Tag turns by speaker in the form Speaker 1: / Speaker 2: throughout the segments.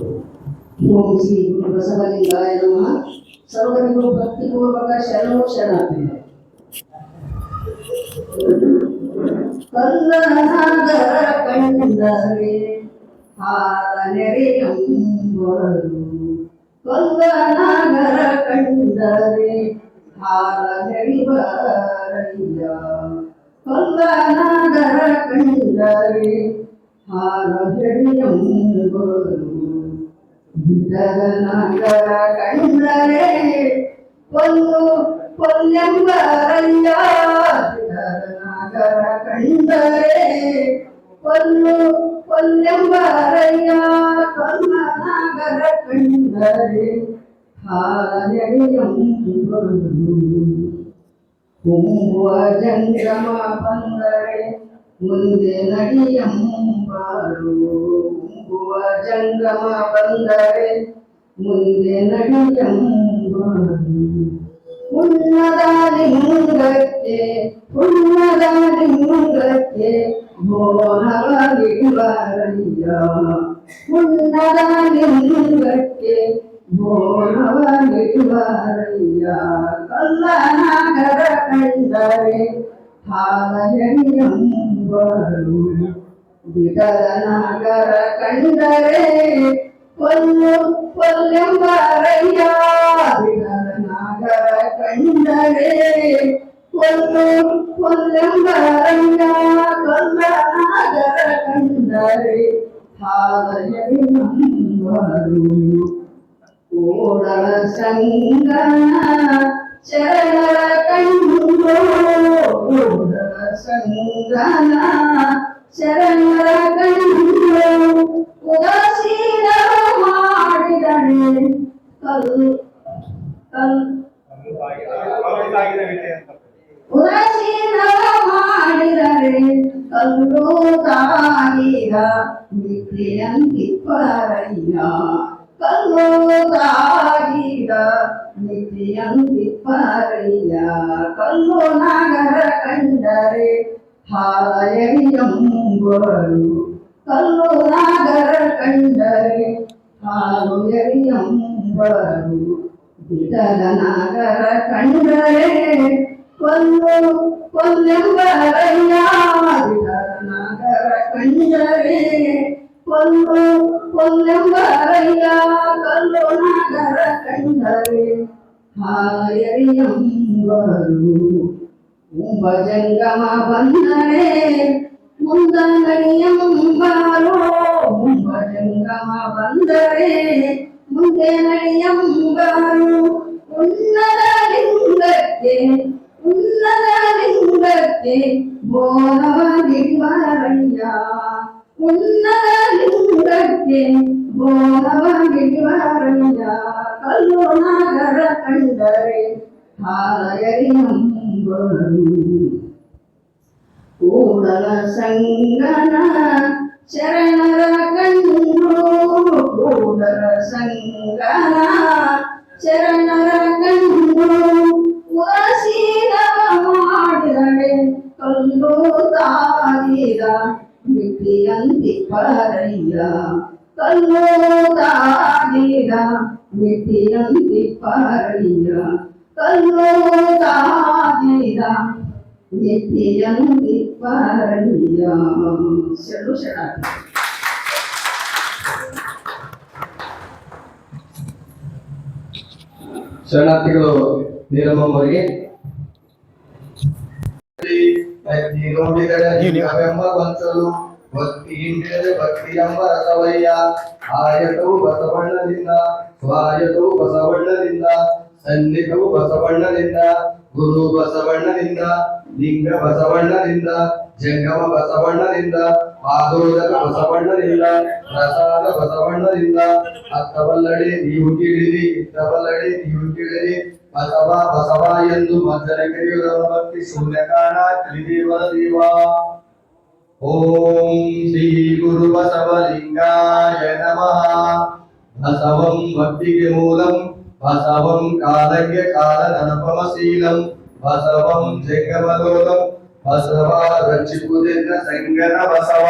Speaker 1: ಓಂ ಶ್ರೀ ಗುರು ಬಸವಲಿಂಗಾಯ ನಮಃ ಸರ್ವರಿಗೂ ಭಕ್ತಿಪೂರ್ವಕ ಶರಣು ಶರಣಾರ್ಥಿ ಕಲ್ಲನಾಗರ ಕಂಡರೆ ಹಾಲ ನೆರೆಯಂಬರು ಕಲ್ಲನಾಗರ ಕಂಡರೆ ಹಾಲ ನೆರಿಬರಯ್ಯ ಕಲ್ಲನಾಗರ ಕಂಡರೆ ಹಾಲ ನೆರೆಯಂಬರು ವಿಠಲನಗರ ಕಂಡರೆ ಒಂದು ಕೊಲ್ಲೆಂಬರಯ್ಯ ವಿಠಲನಗರ ಕಂಡರೆ ಒಂದು ಕೊಲ್ಲೆಂಬರಯ್ಯ ಕೊಲ್ಲನಗರ ಕಂಡರೆ ಹಾಲೆಂಬರು ಕುಂಬುವ ಜಂಗಮ ಬಂದರೆ ಮುಂದೆ ನಡಿಯಂಬರು ಕುಂಬುವ ಜಂಗಮ ಬಂದರೆ ಮುಂದೆ ನಡಿಯಂಬರು ಉನ್ನದ ಲಿಂಗಕ್ಕೆ ಉನ್ನದ ಲಿಂಗಕ್ಕೆ ಬೋನವಾಗಿರುವರಯ್ಯ ಉನ್ನದ ಲಿಂಗಕ್ಕೆ ಬೋನವಾಗಿರುವರಯ್ಯ ಕಲ್ಲನಾಗರ ಕಂಡರೆ ಹಾಲೆಂಬರು ವಿಠಲನಗರ விடலநகர கண்டரே கொல்லு கொல்லம்பரையா விடலநகர கண்டரே கொல்லு கொல்லம்பரையா கொல்லநகர கண்டரே ஆலயரு ஓடல சங்கன சரண கண்டோ ஓடல சங்கன ಕಂಡು ಉದಾಸೀನ ಮಾಡಿದನೆ ಕಲ್ ಕಲ್ ಉದಾಸೀನ ಮಾಡಿದರೆ ಕಲ್ಲು ತಾಗಿದ ಮಿತ್ರಿಯಂತಿ ಪರಯ್ಯ ಕಲ್ಲು ತಾಗಿದ ಮಿತ್ರಿಯಂತಿ ಪರಯ್ಯ ಕಲ್ಲು ನಾಗರ ಕಂಡರೆ ಹಾಲಯಂಬರು ಕಲ್ಲು ನಾಗರ ಕಂಡರೆ ಹಾಲು ಎರಿಯಂಬರು ವಿಠಲ ನಾಗರ ಕಂಡರೆ ಕೊಲ್ಲು ಕೊಲ್ಲೆಂಬರಯ್ಯ ವಿಠಲ ನಾಗರ ಕಂಡರೆ ಕೊಲ್ಲು ಕೊಲ್ಲೆಂಬರಯ್ಯ ಕಲ್ಲು ನಾಗರ ಕಂಡರೆ ಹಾಯರಿಯಂಬರು ಉಂಬ ಜಂಗಮ ಬಂದರೆ ಮುಂದ ನಡಿಯಂಬರು ಉಂಬ ಜಂಗಮ ಬಂದರೆ ಮುಂದೆ ನಡಿಯಂಬರು ಉನ್ನದ ಲಿಂಗಕ್ಕೆ ಉನ್ನದ ಲಿಂಗಕ್ಕೆ ಬೋನವಾಗಿರುವರಯ್ಯ ಕೂಡಲ ಸಂಗನ ಶರಣರ ಕಂಡು ಕೂಡಲ ಸಂಗನ ಶರಣರ
Speaker 2: ಶರಣಾರ್ಥಿಗಳು ನೀರಮ್ಮವರಿಗೆ ಗೊಂಚಲು ಭಕ್ತಿ ಸನ್ನಿಧವು ಬಸವಣ್ಣದಿಂದ ಗುರು ಬಸವಣ್ಣದಿಂದ ಲಿಂಗ ಬಸವಣ್ಣದಿಂದ ಜಂಗಮ ಬಸವಣ್ಣದಿಂದ ಮಾಧೋದರ ಬಸವಣ್ಣದಿಂದ ಪ್ರಸಾದ ಬಸವಣ್ಣದಿಂದ ಅತ್ತಬಲ್ಲಡೆ ನೀವು ಕೇಳಿರಿ ಇತ್ತವಲ್ಲಡೆ ನೀವು ಕೇಳಿರಿ ಬಸವ ಬಸವ ಎಂದು ಮಜ್ಜನ ಕರೆಯುವುದರ ಭಕ್ತಿ ಶೂನ್ಯ ಕಲಿದೇವರ ದೇವ. ಓಂ ಶ್ರೀ ಗುರು ಬಸವಲಿಂಗಾಯ ನಮಃ. ಬಸವಂ ಭಕ್ತಿಗೆ ಮೂಲಂ, ಬಸವಂ ಕಾಲಕ್ಕೆ ಕಾಲ ನರಪಮಶೀಲಂ ಬಸವಂ ಜಂಗಮಲೋಲಂ ಬಸವ ರಚಿಸುವುದನ್ನ ಸಂಗನ ಬಸವ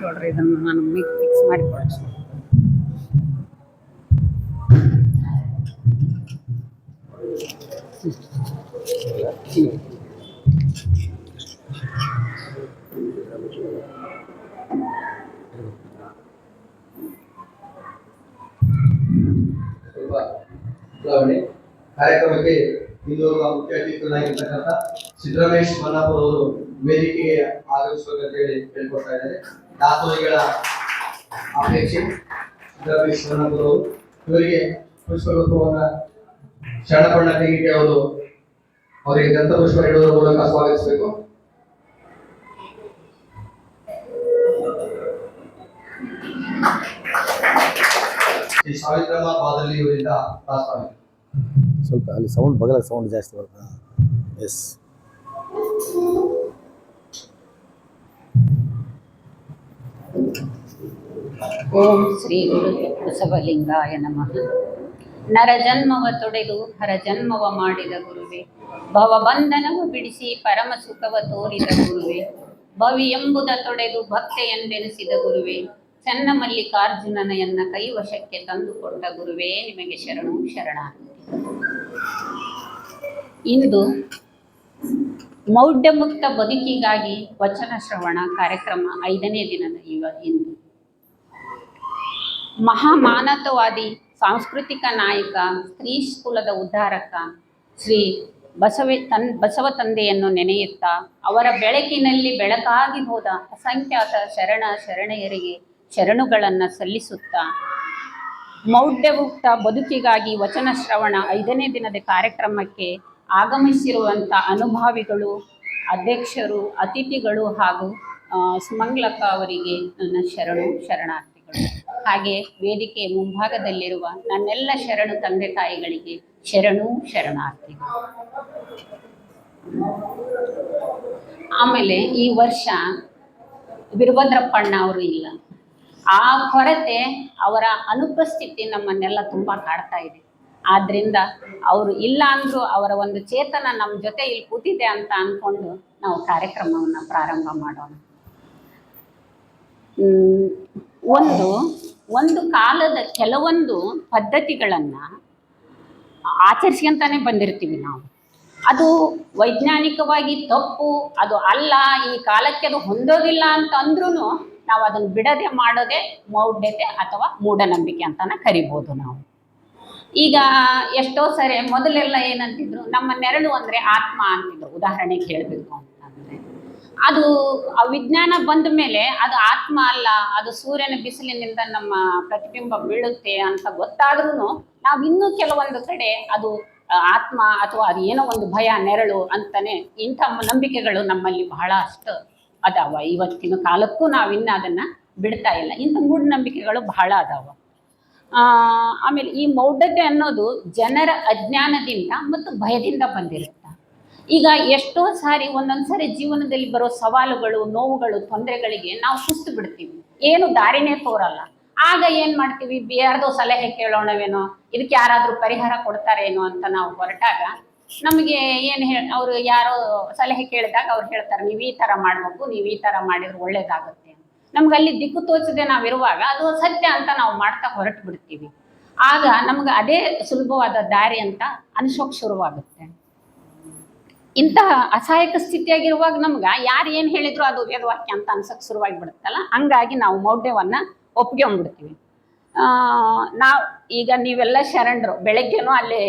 Speaker 3: ನೋಡ್ರಿ ಇದನ್ನ ನಾನು ಮಿಕ್ಸ್ ಮಾಡಿ ಕೊಡ್ತೀನಿ
Speaker 2: ಕಾರ್ಯಕ್ರಮಕ್ಕೆ ಇನ್ನೋರ್ವ ಮುಖ್ಯ ಅತಿಥಿಗಳಾಗಿರ್ತಕ್ಕಂಥ ಸಿದ್ದರಾಮೇಶ್ ಮನ್ನಾಪುರ ಅವರು ವೇದಿಕೆಗೆ ಆಗಮಿಸಬೇಕಂತ ಹೇಳಿ ಹೇಳ್ಕೊಡ್ತಾ ಇದ್ದಾರೆ. ದಾಸೋಹಿಗಳ ಅಪೇಕ್ಷೆ, ಸಿದ್ದರಾಮೇಶ್ ಮನ್ನಾಪುರ ಅವರು. ಇವರಿಗೆ ಪುಷ್ಪಗುಚ್ಛವನ್ನ ಶರಣಬಣ್ಣ ಕೈಗೆ ಅವರು ಅವರಿಗೆ ಗಂಧ ಪುಷ್ಪ ನೀಡುವುದರ ಮೂಲಕ ಸ್ವಾಗತಿಸಬೇಕು. ಈ ಸಾವಿತ್ರಮ್ಮ ಪಾದಲ್ಲಿ ಇವರಿಂದ ದಾಸವಾಗಿದೆ
Speaker 3: ಸ್ವಲ್ಪ ಅಲ್ಲಿ ಸೌಂಡ್ ಬಗಲ ಸೌಂಡ್ ಜಾಸ್ತಿ ಬರುತ್ತೆ? ಎಸ್
Speaker 4: ಓಂ ಶ್ರೀ ಗುರು ಬಸವಲಿಂಗಾಯ ನಮಃ. ನರಜನ್ಮವ ತೊಡೆದು ಹರಜನ್ಮವ ಮಾಡಿದ ಗುರುವೆ. ಭವಬಂಧನವ ಬಿಡಿಸಿ, ಪರಮ ಸುಖವ ತೋರಿದ ಗುರುವೆ. ಭವಿ ಎಂಬುದ ತೊಡೆದು ಭಕ್ತೆಯೆಂದೆನಿಸಿದ ಗುರುವೆ. ಚನ್ನ ಮಲ್ಲಿಕಾರ್ಜುನನ ಎನ್ನ ಕೈವಶಕ್ಕೆ ತಂದುಕೊಂಡ ಗುರುವೇ. ನಿಮಗೆ ಶರಣು, ಶರಣಾರ್ಥಿ. ಇಂದು ಮೌಢ್ಯಮುಕ್ತ ಬದುಕಿಗಾಗಿ ವಚನ ಶ್ರವಣ ಕಾರ್ಯಕ್ರಮ ಐದನೇ ದಿನದ ಇವ ಇಂದು. ಮಹಾಮಾನತವಾದಿ ಸಾಂಸ್ಕೃತಿಕ ನಾಯಕ, ಸ್ತ್ರೀ ಕುಲದ ಉದ್ಧಾರಕ ಶ್ರೀ ಬಸವ ತನ್ ಬಸವ ತಂದೆಯನ್ನು ನೆನೆಯುತ್ತಾ ಅವರ ಬೆಳಕಿನಲ್ಲಿ ಬೆಳಕಾಗಿ ಹೋದ ಅಸಂಖ್ಯಾತ ಶರಣ ಶರಣೆಯರಿಗೆ ಶರಣುಗಳನ್ನು ಸಲ್ಲಿಸುತ್ತಾ ಮೌಢ್ಯಯುಕ್ತ ಬದುಕಿಗಾಗಿ ವಚನ ಶ್ರವಣ ಐದನೇ ದಿನದ ಕಾರ್ಯಕ್ರಮಕ್ಕೆ ಆಗಮಿಸಿರುವಂಥ ಅನುಭಾವಿಗಳು, ಅಧ್ಯಕ್ಷರು, ಅತಿಥಿಗಳು ಹಾಗೂ ಸುಮಂಗ್ಲಕ್ಕ ಅವರಿಗೆ ನನ್ನ ಶರಣು, ಶರಣಾರ್ಥಿಗಳು. ಹಾಗೆ ವೇದಿಕೆ ಮುಂಭಾಗದಲ್ಲಿರುವ ನನ್ನೆಲ್ಲ ಶರಣು ತಂದೆ ತಾಯಿಗಳಿಗೆ ಶರಣು, ಶರಣಾರ್ಥಿಗಳು. ಆಮೇಲೆ ಈ ವರ್ಷ ವೀರಭದ್ರಪ್ಪಣ್ಣ ಅವರು ಇಲ್ಲ. ಆ ಕೊರತೆ ಅವರ ಅನುಪಸ್ಥಿತಿ ನಮ್ಮನ್ನೆಲ್ಲ ತುಂಬ ಕಾಡ್ತಾ ಇದೆ. ಆದ್ರಿಂದ ಅವರು ಇಲ್ಲ ಅಂದ್ರೂ ಅವರ ಒಂದು ಚೇತನ ನಮ್ಮ ಜೊತೆ ಇಲ್ಲಿ ಕೂತಿದೆ ಅಂತ ಅಂದ್ಕೊಂಡು ನಾವು ಕಾರ್ಯಕ್ರಮವನ್ನು ಪ್ರಾರಂಭ ಮಾಡೋಣ. ಒಂದು ಒಂದು ಕಾಲದ ಕೆಲವೊಂದು ಪದ್ಧತಿಗಳನ್ನು ಆಚರಿಸ್ಕೊಂತಾನೆ ಬಂದಿರ್ತೀವಿ ನಾವು. ಅದು ವೈಜ್ಞಾನಿಕವಾಗಿ ತಪ್ಪು, ಅದು ಅಲ್ಲ, ಈ ಕಾಲಕ್ಕೆ ಅದು ಹೊಂದೋದಿಲ್ಲ ಅಂತ ಅಂದ್ರೂ ನಾವು ಅದನ್ನು ಬಿಡದೆ ಮಾಡೋದೇ ಮೌಢ್ಯತೆ ಅಥವಾ ಮೂಢನಂಬಿಕೆ ಅಂತಾನೆ ಕರಿಬೋದು ನಾವು. ಈಗ ಎಷ್ಟೋ ಸರಿ ಮೊದಲೆಲ್ಲ ಏನಂತಿದ್ರು, ನಮ್ಮ ನೆರಳು ಅಂದ್ರೆ ಆತ್ಮ ಅಂತಿದ್ರು. ಉದಾಹರಣೆಗೆ ಹೇಳಬೇಕು ಅಂತಂದ್ರೆ. ಅದು ವಿಜ್ಞಾನ ಬಂದ ಮೇಲೆ ಅದು ಆತ್ಮ ಅಲ್ಲ, ಅದು ಸೂರ್ಯನ ಬಿಸಿಲಿನಿಂದ ನಮ್ಮ ಪ್ರತಿಬಿಂಬ ಬೀಳುತ್ತೆ ಅಂತ ಗೊತ್ತಾದ್ರೂ ನಾವು ಇನ್ನೂ ಕೆಲವೊಂದು ಕಡೆ ಅದು ಆತ್ಮ ಅಥವಾ ಅದು ಏನೋ ಒಂದು ಭಯ, ನೆರಳು ಅಂತಾನೆ ಇಂಥ ನಂಬಿಕೆಗಳು ನಮ್ಮಲ್ಲಿ ಬಹಳ ಅಷ್ಟು ಅದಾವ. ಇವತ್ತಿನ ಕಾಲಕ್ಕೂ ನಾವಿನ್ನ ಅದನ್ನ ಬಿಡ್ತಾ ಇಲ್ಲ. ಇಂಥ ಮೂಢನಂಬಿಕೆಗಳು ಬಹಳ ಅದಾವ. ಆಮೇಲೆ ಈ ಮೌಢ್ಯತೆ ಅನ್ನೋದು ಜನರ ಅಜ್ಞಾನದಿಂದ ಮತ್ತು ಭಯದಿಂದ ಬಂದಿರುತ್ತೆ. ಈಗ ಎಷ್ಟೋ ಸಾರಿ ಒಂದೊಂದ್ಸಾರಿ ಜೀವನದಲ್ಲಿ ಬರೋ ಸವಾಲುಗಳು, ನೋವುಗಳು, ತೊಂದರೆಗಳಿಗೆ ನಾವು ಸುಸ್ತು ಬಿಡ್ತೀವಿ. ಏನು ದಾರಿನೇ ತೋರಲ್ಲ. ಆಗ ಏನ್ ಮಾಡ್ತೀವಿ? ಯಾರ್ದೋ ಸಲಹೆ ಕೇಳೋಣವೇನೋ? ಇದಕ್ಕೆ ಯಾರಾದ್ರೂ ಪರಿಹಾರ ಕೊಡ್ತಾರೇನೋ ಅಂತ ನಾವು ಹೊರಟಾಗ ನಮಗೆ ಏನು ಹೇಳ ಅವರು ಯಾರೋ ಸಲಹೆ ಕೇಳಿದಾಗ ಅವ್ರು ಹೇಳ್ತಾರೆ, ನೀವು ಈ ಥರ ಮಾಡಬೇಕು, ನೀವು ಈ ಥರ ಮಾಡಿದ್ರೆ ಒಳ್ಳೇದಾಗುತ್ತೆ ನಮ್ಗೆ ಅಲ್ಲಿ ದಿಕ್ಕು ತೋಚದೆ ನಾವಿರುವಾಗ ಅದು ಸತ್ಯ ಅಂತ ನಾವು ಮಾಡ್ತಾ ಹೊರಟು ಬಿಡ್ತೀವಿ ಆಗ ನಮ್ಗೆ ಅದೇ ಸುಲಭವಾದ ದಾರಿ ಅಂತ ಅನ್ಸೋಕ್ ಶುರುವಾಗುತ್ತೆ. ಇಂತಹ ಅಸಹಾಯಕ ಸ್ಥಿತಿಯಾಗಿರುವಾಗ ನಮ್ಗೆ ಯಾರು ಏನು ಹೇಳಿದ್ರು ಅದು ವೇದವಾಕ್ಯ ಅಂತ ಅನ್ಸಕ್ ಶುರುವಾಗಿ ಬಿಡುತ್ತಲ್ಲ ಹಂಗಾಗಿ ನಾವು ಮೌಢ್ಯವನ್ನ ಒಪ್ಕೊಂಡ್ಬಿಡ್ತೀವಿ. ನಾವು ಈಗ ನೀವೆಲ್ಲ ಶರಣರು, ಬೆಳಗ್ಗೆನೂ ಅಲ್ಲಿ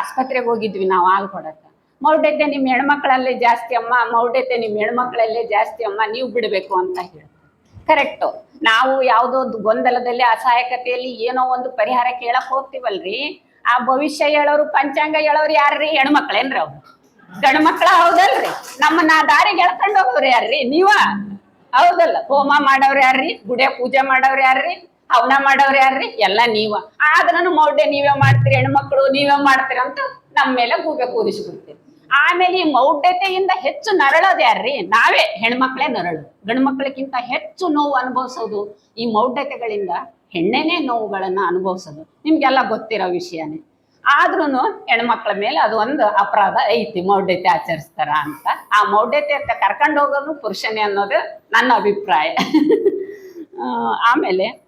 Speaker 4: ಆಸ್ಪತ್ರೆಗೆ ಹೋಗಿದ್ವಿ ನಾವು ಹಾಲು ಕೊಡಕ್ಕೆ. ಮೌಢ್ಯತೆ ನಿಮ್ಮ ಹೆಣ್ಮಕ್ಳಲ್ಲೇ ಜಾಸ್ತಿ ಅಮ್ಮ, ಮೌಢ್ಯತೆ ನಿಮ್ಮ ಹೆಣ್ಮಕ್ಳಲ್ಲೇ ಜಾಸ್ತಿ ಅಮ್ಮ, ನೀವು ಬಿಡಬೇಕು ಅಂತ ಹೇಳಿ ಕರೆಕ್ಟು ನಾವು ಯಾವುದೋ ಗೊಂದಲದಲ್ಲಿ, ಅಸಹಾಯಕತೆಯಲ್ಲಿ ಏನೋ ಒಂದು ಪರಿಹಾರ ಕೇಳಕ್ ಹೋಗ್ತೀವಲ್ರಿ? ಆ ಭವಿಷ್ಯ ಹೇಳೋರು, ಪಂಚಾಂಗ ಹೇಳೋರು ಯಾರ್ರಿ? ಹೆಣ್ಮಕ್ಳೇನ್ರಿ ಅವ್ರು. ಗಂಡು ಮಕ್ಳ ಹೌದಲ್ರಿ? ನಮ್ಮನ್ನ ದಾರಿಗೆ ಎಳ್ಕೊಂಡು ಹೋಗೋರು ಯಾರ್ರಿ? ನೀವ. ಹೌದಲ್ಲ? ಹೋಮ ಮಾಡೋರು ಯಾರ್ರಿ? ಗುಡಿಯ ಪೂಜೆ ಮಾಡೋರು ಯಾರ್ರಿ? ಹವನ ಮಾಡೋರು ಯಾರ್ರಿ? ಎಲ್ಲ ನೀವ. ಆದ್ರೂ ಮೌಢ್ಯ ನೀವೇ ಮಾಡ್ತೀರಿ, ಹೆಣ್ಮಕ್ಳು ನೀವೇ ಮಾಡ್ತೀರಿ ಅಂತ ನಮ್ಮ ಮೇಲೆ ಗೂಬೆ ಕೂರಿಸ್ಬಿಡ್ತೀರಿ. ಆಮೇಲೆ ಈ ಮೌಢ್ಯತೆಯಿಂದ ಹೆಚ್ಚು ನರಳೋದು ಯಾರ್ರಿ? ನಾವೇ, ಹೆಣ್ಮಕ್ಳೇ ನರಳು. ಗಂಡ್ಮಕ್ಳಿಗಿಂತ ಹೆಚ್ಚು ನೋವು ಅನುಭವಿಸೋದು ಈ ಮೌಢ್ಯತೆಗಳಿಂದ ಹೆಣ್ಣೆನೇ ನೋವುಗಳನ್ನ ಅನುಭವಿಸೋದು. ನಿಮ್ಗೆಲ್ಲ ಗೊತ್ತಿರೋ ವಿಷಯನೇ. ಆದ್ರೂ ಹೆಣ್ಮಕ್ಳ ಮೇಲೆ ಅದು ಒಂದು ಅಪರಾಧ ಐತಿ, ಮೌಢ್ಯತೆ ಆಚರಿಸ್ತಾರ ಅಂತ. ಆ ಮೌಢ್ಯತೆ ಅಂತ ಕರ್ಕೊಂಡು ಹೋಗೋದು ಪುರುಷನೇ ಅನ್ನೋದು ನನ್ನ ಅಭಿಪ್ರಾಯ. ಆಮೇಲೆ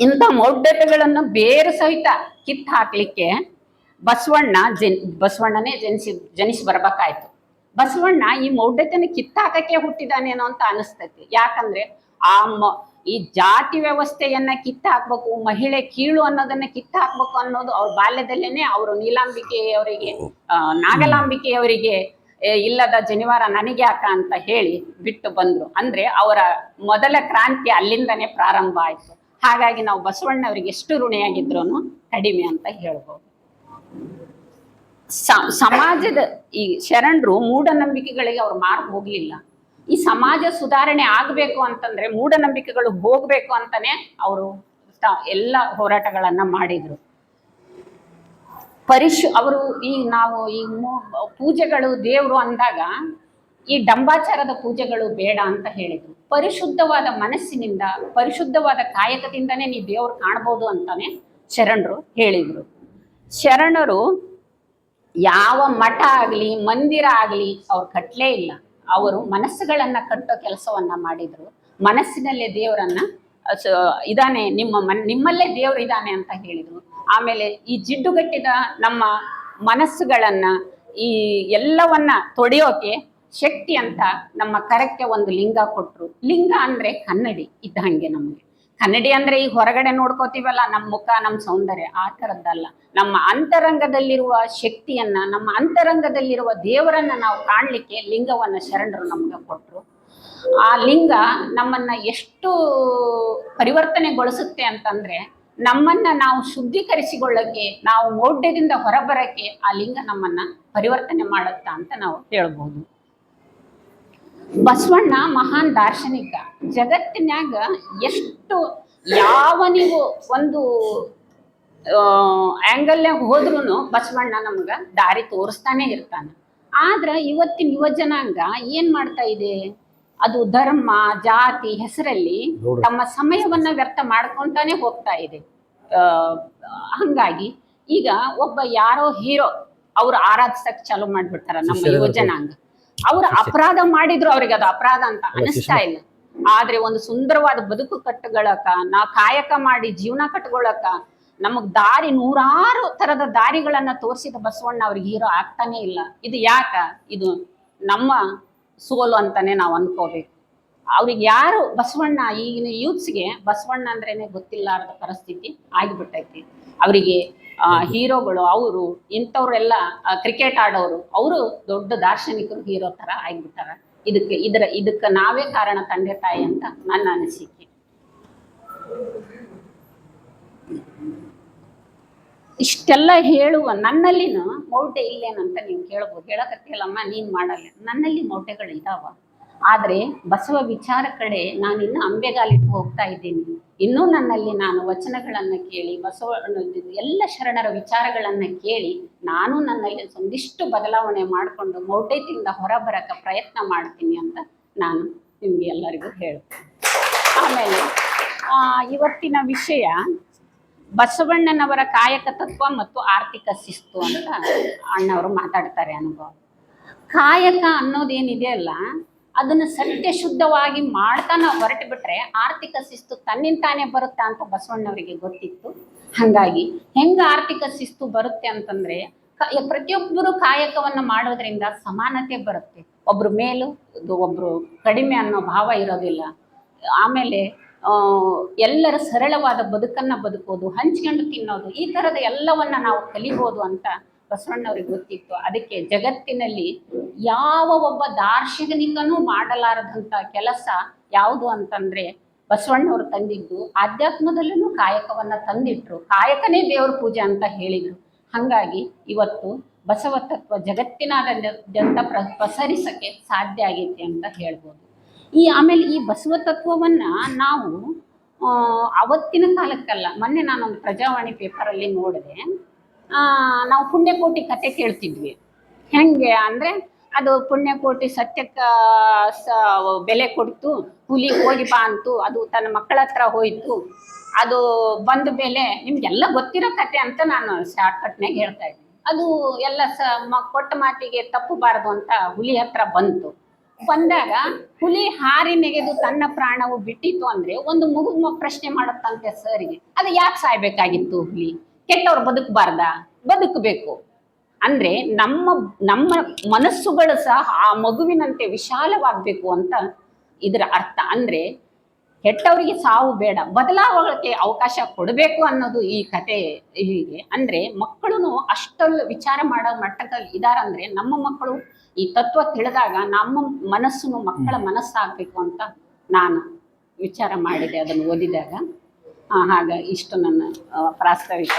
Speaker 4: ಇಂಥ ಮೌಢ್ಯತೆಗಳನ್ನು ಬೇರು ಸಹಿತ ಕಿತ್ತು ಹಾಕ್ಲಿಕ್ಕೆ ಬಸವಣ್ಣ ಜನ್, ಬಸವಣ್ಣನೇ ಜನಿಸಿ ಜನಿಸಿ ಬರ್ಬೇಕಾಯ್ತು. ಬಸವಣ್ಣ ಈ ಮೌಢ್ಯತೆನ ಕಿತ್ತಾಕಕ್ಕೆ ಹುಟ್ಟಿದಾನೇನೋ ಅಂತ ಅನಿಸ್ತೈತಿ. ಯಾಕಂದ್ರೆ ಆ ಮ, ಈ ಜಾತಿ ವ್ಯವಸ್ಥೆಯನ್ನ ಕಿತ್ತಾಕ್ಬೇಕು ಮಹಿಳೆ ಕೀಳು ಅನ್ನೋದನ್ನ ಕಿತ್ತಾಕ್ಬೇಕು ಅನ್ನೋದು ಅವ್ರ ಬಾಲ್ಯದಲ್ಲೇನೆ ಅವರು ನೀಲಾಂಬಿಕೆಯವರಿಗೆ ಅವರಿಗೆ ನಾಗಲಾಂಬಿಕೆ ಅವರಿಗೆ ಇಲ್ಲದ ಜನಿವಾರ ನನಗೆ ಯಾಕ ಅಂತ ಹೇಳಿ ಬಿಟ್ಟು ಬಂದ್ರು. ಅಂದ್ರೆ ಅವರ ಮೊದಲ ಕ್ರಾಂತಿ ಅಲ್ಲಿಂದನೇ ಪ್ರಾರಂಭ ಆಯ್ತು. ಹಾಗಾಗಿ ನಾವು ಬಸವಣ್ಣವರಿಗೆ ಎಷ್ಟು ಋಣಿಯಾಗಿದ್ರು ಕಡಿಮೆ ಅಂತ ಹೇಳ್ಬೋದು. ಸಮಾಜದ ಈ ಶರಣರು ಮೂಢನಂಬಿಕೆಗಳಿಗೆ ಅವ್ರು ಮಾರ್ಕ್ ಹೋಗ್ಲಿಲ್ಲ. ಈ ಸಮಾಜ ಸುಧಾರಣೆ ಆಗ್ಬೇಕು ಅಂತಂದ್ರೆ ಮೂಢನಂಬಿಕೆಗಳು ಹೋಗ್ಬೇಕು ಅಂತಾನೆ ಅವರು ಎಲ್ಲ ಹೋರಾಟಗಳನ್ನ ಮಾಡಿದ್ರು. ಪರಿಶು, ಅವರು ಈ ನಾವು ಈ ಪೂಜೆಗಳು ದೇವರು ಅಂದಾಗ ಈ ಡಂಬಾಚಾರದ ಪೂಜೆಗಳು ಬೇಡ ಅಂತ ಹೇಳಿದ್ರು. ಪರಿಶುದ್ಧವಾದ ಮನಸ್ಸಿನಿಂದ, ಪರಿಶುದ್ಧವಾದ ಕಾಯಕದಿಂದನೇ ನೀವು ದೇವ್ರು ಕಾಣಬಹುದು ಅಂತಾನೆ ಶರಣರು ಹೇಳಿದ್ರು. ಶರಣರು ಯಾವ ಮಠ ಆಗಲಿ, ಮಂದಿರ ಆಗಲಿ ಅವ್ರು ಕಟ್ಟಲೇ ಇಲ್ಲ. ಅವರು ಮನಸ್ಸುಗಳನ್ನ ಕಟ್ಟೋ ಕೆಲಸವನ್ನ ಮಾಡಿದ್ರು. ಮನಸ್ಸಿನಲ್ಲೇ ದೇವರನ್ನ ಇದಾನೆ, ನಿಮ್ಮ ಮನ್, ನಿಮ್ಮಲ್ಲೇ ದೇವ್ರು ಇದಾನೆ ಅಂತ ಹೇಳಿದ್ರು. ಆಮೇಲೆ ಈ ಜಿಡ್ಡುಗಟ್ಟಿದ ನಮ್ಮ ಮನಸ್ಸುಗಳನ್ನ, ಈ ಎಲ್ಲವನ್ನ ತೊಡೆಯೋಕೆ ಶಕ್ತಿ ಅಂತ ನಮ್ಮ ಕರಕ್ಕೆ ಒಂದು ಲಿಂಗ ಕೊಟ್ರು. ಲಿಂಗ ಅಂದ್ರೆ ಕನ್ನಡಿ ಇದ್ದಂಗೆ ನಮಗೆ. ಕನ್ನಡಿ ಅಂದ್ರೆ ಈಗ ಹೊರಗಡೆ ನೋಡ್ಕೋತೀವಲ್ಲ ನಮ್ಮ ಮುಖ ನಮ್ಮ ಸೌಂದರ್ಯ, ಆ ಥರದ್ದಲ್ಲ. ನಮ್ಮ ಅಂತರಂಗದಲ್ಲಿರುವ ಶಕ್ತಿಯನ್ನ, ನಮ್ಮ ಅಂತರಂಗದಲ್ಲಿರುವ ದೇವರನ್ನ ನಾವು ಕಾಣಲಿಕ್ಕೆ ಲಿಂಗವನ್ನ ಶರಣರು ನಮ್ಗೆ ಕೊಟ್ರು. ಆ ಲಿಂಗ ನಮ್ಮನ್ನ ಎಷ್ಟು ಪರಿವರ್ತನೆಗೊಳಿಸುತ್ತೆ ಅಂತಂದ್ರೆ, ನಮ್ಮನ್ನ ನಾವು ಶುದ್ಧೀಕರಿಸಿಕೊಳ್ಳಕ್ಕೆ ನಾವು ಮೌಢ್ಯದಿಂದ ಹೊರಬರಕ್ಕೆ ಆ ಲಿಂಗ ನಮ್ಮನ್ನ ಪರಿವರ್ತನೆ ಮಾಡುತ್ತಾ ಅಂತ ನಾವು ಹೇಳ್ಬೋದು. ಬಸವಣ್ಣ ಮಹಾನ್ ದಾರ್ಶನಿಕ. ಜಗತ್ತಿನ್ಯಾಗ ಎಷ್ಟು ಯಾವ ನೀವು ಒಂದು ಆ್ಯಂಗಲ್ನಾಗ ಹೋದ್ರೂ ಬಸವಣ್ಣ ನಮ್ಗ ದಾರಿ ತೋರಿಸ್ತಾನೆ ಇರ್ತಾನೆ. ಆದ್ರೆ ಇವತ್ತಿನ ಯುವ ಜನಾಂಗ ಏನ್ ಮಾಡ್ತಾ ಇದೆ? ಅದು ಧರ್ಮ ಜಾತಿ ಹೆಸರಲ್ಲಿ ತಮ್ಮ ಸಮಯವನ್ನ ವ್ಯರ್ಥ ಮಾಡ್ಕೊಂತಾನೆ ಹೋಗ್ತಾ ಇದೆ. ಆ, ಹಂಗಾಗಿ ಈಗ ಒಬ್ಬ ಯಾರೋ ಹೀರೋ ಅವ್ರು ಆರಾಧಿಸಕ್ ಚಾಲು ಮಾಡ್ಬಿಡ್ತಾರ ನಮ್ಮ ಯುವ ಜನಾಂಗ. ಅವ್ರ ಅಪರಾಧ ಮಾಡಿದ್ರು ಅವ್ರಿಗೆ ಅದು ಅಪರಾಧ ಅಂತ ಅನಿಸ್ತಾ ಇಲ್ಲ. ಆದ್ರೆ ಒಂದು ಸುಂದರವಾದ ಬದುಕು ಕಟ್ಟಗಳಕ ನಾ ಕಾಯಕ ಮಾಡಿ ಜೀವನ ಕಟ್ಕೊಳಕ ನಮಗ್ ದಾರಿ ನೂರಾರು ತರದ ದಾರಿಗಳನ್ನ ತೋರಿಸಿದ ಬಸವಣ್ಣ ಅವ್ರಿಗೆ ಹೀರೋ ಆಗ್ತಾನೆ ಇಲ್ಲ. ಇದು ಯಾಕ? ಇದು ನಮ್ಮ ಸೋಲು ಅಂತಾನೆ ನಾವು ಅನ್ಕೋಬೇಕು. ಅವ್ರಿಗೆ ಯಾರು ಬಸವಣ್ಣ ಈಗಿನ ಯೂತ್ಸ್ಗೆ ಬಸವಣ್ಣ ಅಂದ್ರೇನೆ ಗೊತ್ತಿಲ್ಲಾರದ ಪರಿಸ್ಥಿತಿ ಆಗಿಬಿಟ್ಟೈತಿ. ಅವರಿಗೆ ಹೀರೋಗಳು ಅವರು ಇಂಥವ್ರೆಲ್ಲ ಕ್ರಿಕೆಟ್ ಆಡೋರು ಅವರು ದೊಡ್ಡ ದಾರ್ಶನಿಕರು ಹೀರೋ ಥರ ಆಗ್ಬಿಟ್ಟಾರ. ಇದಕ್ಕೆ ಇದರ ಇದಕ್ಕೆ ನಾವೇ ಕಾರಣ ತಂದೆ ತಾಯಿ ಅಂತ ನನ್ನ ಅನಿಸಿಕೆ. ಇಷ್ಟೆಲ್ಲ ಹೇಳುವ ನನ್ನಲ್ಲಿನ ಮೌಟೆ ಇಲ್ಲೇನಂತ ನೀವು ಕೇಳ್ಬೋದು. ಹೇಳಕತ್ತಿಯಲ್ಲಮ್ಮ ನೀನ್ ಮಾಡಲ್ಲ. ನನ್ನಲ್ಲಿ ಮೌಟೆಗಳು ಇದಾವ ಆದ್ರೆ ಬಸವ ವಿಚಾರ ಕಡೆ ನಾನು ಇನ್ನು ಅಂಬೆಗಾಲಿಟ್ಟು ಹೋಗ್ತಾ ಇದ್ದೀನಿ. ಇನ್ನೂ ನನ್ನಲ್ಲಿ ನಾನು ವಚನಗಳನ್ನು ಕೇಳಿ ಬಸವ ಎಲ್ಲ ಶರಣರ ವಿಚಾರಗಳನ್ನು ಕೇಳಿ, ನಾನು ನನ್ನಲ್ಲಿ ಒಂದಿಷ್ಟು ಬದಲಾವಣೆ ಮಾಡಿಕೊಂಡು ಮೌಢ್ಯದಿಂದ ಹೊರಬರಕ ಪ್ರಯತ್ನ ಮಾಡ್ತೀನಿ ಅಂತ ನಾನು ನಿಮಗೆ ಎಲ್ಲರಿಗೂ ಹೇಳ್ತೀನಿ. ಆಮೇಲೆ ಇವತ್ತಿನ ವಿಷಯ ಬಸವಣ್ಣನವರ ಕಾಯಕ ತತ್ವ ಮತ್ತು ಆರ್ಥಿಕ ಶಿಸ್ತು ಅಂತ ಅಣ್ಣವರು ಮಾತಾಡ್ತಾರೆ ಅನುಭವ. ಕಾಯಕ ಅನ್ನೋದೇನಿದೆ ಅಲ್ಲ ಅದನ್ನ ಸತ್ಯ ಶುದ್ಧವಾಗಿ ಮಾಡ್ತಾ ನಾವು ಹೊರಟು ಬಿಟ್ರೆ ಆರ್ಥಿಕ ಶಿಸ್ತು ತನ್ನಿಂತಾನೇ ಬರುತ್ತಾ ಅಂತ ಬಸವಣ್ಣವರಿಗೆ ಗೊತ್ತಿತ್ತು. ಹಾಗಾಗಿ ಹೆಂಗ ಆರ್ಥಿಕ ಶಿಸ್ತು ಬರುತ್ತೆ ಅಂತಂದ್ರೆ ಪ್ರತಿಯೊಬ್ಬರು ಕಾಯಕವನ್ನ ಮಾಡೋದ್ರಿಂದ ಸಮಾನತೆ ಬರುತ್ತೆ. ಒಬ್ರು ಮೇಲು ಒಬ್ರು ಕಡಿಮೆ ಅನ್ನೋ ಭಾವ ಇರೋದಿಲ್ಲ. ಆಮೇಲೆ ಎಲ್ಲರ ಸರಳವಾದ ಬದುಕನ್ನ ಬದುಕೋದು, ಹಂಚ್ಕೊಂಡು ತಿನ್ನೋದು, ಈ ತರದ ಎಲ್ಲವನ್ನ ನಾವು ಕಲಿಬೋದು ಅಂತ ಬಸವಣ್ಣವ್ರಿಗೆ ಗೊತ್ತಿತ್ತು. ಅದಕ್ಕೆ ಜಗತ್ತಿನಲ್ಲಿ ಯಾವ ಒಬ್ಬ ದಾರ್ಶನಿಕನೂ ಮಾಡಲಾರದಂತ ಕೆಲಸ ಯಾವುದು ಅಂತಂದ್ರೆ ಬಸವಣ್ಣವ್ರು ತಂದಿದ್ದು ಆಧ್ಯಾತ್ಮದಲ್ಲೂ ಕಾಯಕವನ್ನ ತಂದಿಟ್ರು. ಕಾಯಕನೇ ದೇವ್ರ ಪೂಜೆ ಅಂತ ಹೇಳಿದ್ರು. ಹಂಗಾಗಿ ಇವತ್ತು ಬಸವ ತತ್ವ ಜಗತ್ತಿನಾದ್ಯಂತ ಪ್ರ ಪಸರಿಸಕ್ಕೆ ಸಾಧ್ಯ ಆಗೈತೆ ಅಂತ ಹೇಳ್ಬೋದು. ಈ ಆಮೇಲೆ ಈ ಬಸವ ತತ್ವವನ್ನ ನಾವು ಅವತ್ತಿನ ಕಾಲಕ್ಕಲ್ಲ, ಮೊನ್ನೆ ನಾನೊಂದು ಪ್ರಜಾವಾಣಿ ಪೇಪರಲ್ಲಿ ನೋಡಿದೆ. ನಾವು ಪುಣ್ಯಕೋಟಿ ಕತೆ ಕೇಳ್ತಿದ್ವಿ. ಹೆಂಗೆ ಅಂದ್ರೆ ಅದು ಪುಣ್ಯಕೋಟಿ ಸತ್ಯಕ್ಕ ಬೆಲೆ ಕೊಡ್ತು ಹುಲಿ ಹೋಗಿ ಬಾ ಅಂತು, ಅದು ತನ್ನ ಮಕ್ಕಳ ಹತ್ರ ಹೋಯ್ತು. ಅದು ಬಂದ ಮೇಲೆ ನಿಮ್ಗೆಲ್ಲ ಗೊತ್ತಿರೋ ಕತೆ ಅಂತ ನಾನು ಶಾರ್ಟ್ಕಟ್ನಾಗ ಹೇಳ್ತಾ ಇದ್ದೀನಿ. ಅದು ಎಲ್ಲ ಸ, ಮ- ಕೊಟ್ಟ ಮಾತಿಗೆ ತಪ್ಪಬಾರದು ಅಂತ ಹುಲಿ ಹತ್ರ ಬಂತು. ಬಂದಾಗ ಹುಲಿ ಹಾರಿ ನೆಗೆದು ತನ್ನ ಪ್ರಾಣವು ಬಿಟ್ಟಿತ್ತು ಅಂದ್ರೆ ಒಂದು ಮಗು ಪ್ರಶ್ನೆ ಮಾಡುತ್ತಂತೆ ಸರಿಗೆ, ಅದು ಯಾಕೆ ಸಾಯ್ಬೇಕಾಗಿತ್ತು ಹುಲಿ? ಕೆಟ್ಟವ್ರು ಬದುಕಬಾರ್ದ? ಬದುಕಬೇಕು. ಅಂದ್ರೆ ನಮ್ಮ ನಮ್ಮ ಮನಸ್ಸುಗಳು ಸಹ ಆ ಮಗುವಿನಂತೆ ವಿಶಾಲವಾಗಬೇಕು ಅಂತ ಇದರ ಅರ್ಥ. ಅಂದ್ರೆ ಕೆಟ್ಟವರಿಗೆ ಸಾವು ಬೇಡ. ಬದಲಾವಣೆಗೆ ಅವಕಾಶ ಕೊಡಬೇಕು ಅನ್ನೋದು ಈ ಕತೆ ಹೀಗೆ. ಅಂದ್ರೆ ಮಕ್ಕಳು ಅಷ್ಟೊಂದು ವಿಚಾರ ಮಾಡೋ ಮಟ್ಟದಲ್ಲಿ ಇದಾರಂದ್ರೆ ನಮ್ಮ ಮಕ್ಕಳು ಈ ತತ್ವ ತಿಳಿದಾಗ ನಮ್ಮ ಮನಸ್ಸು ಮಕ್ಕಳ ಮನಸ್ಸಾಗಬೇಕು ಅಂತ ನಾನು ವಿಚಾರ ಮಾಡಿದೆ ಅದನ್ನು ಓದಿದಾಗ. ಹಾಗ ಇಷ್ಟು ನನ್ನ ಪ್ರಾಸ್ತಾವಿಕ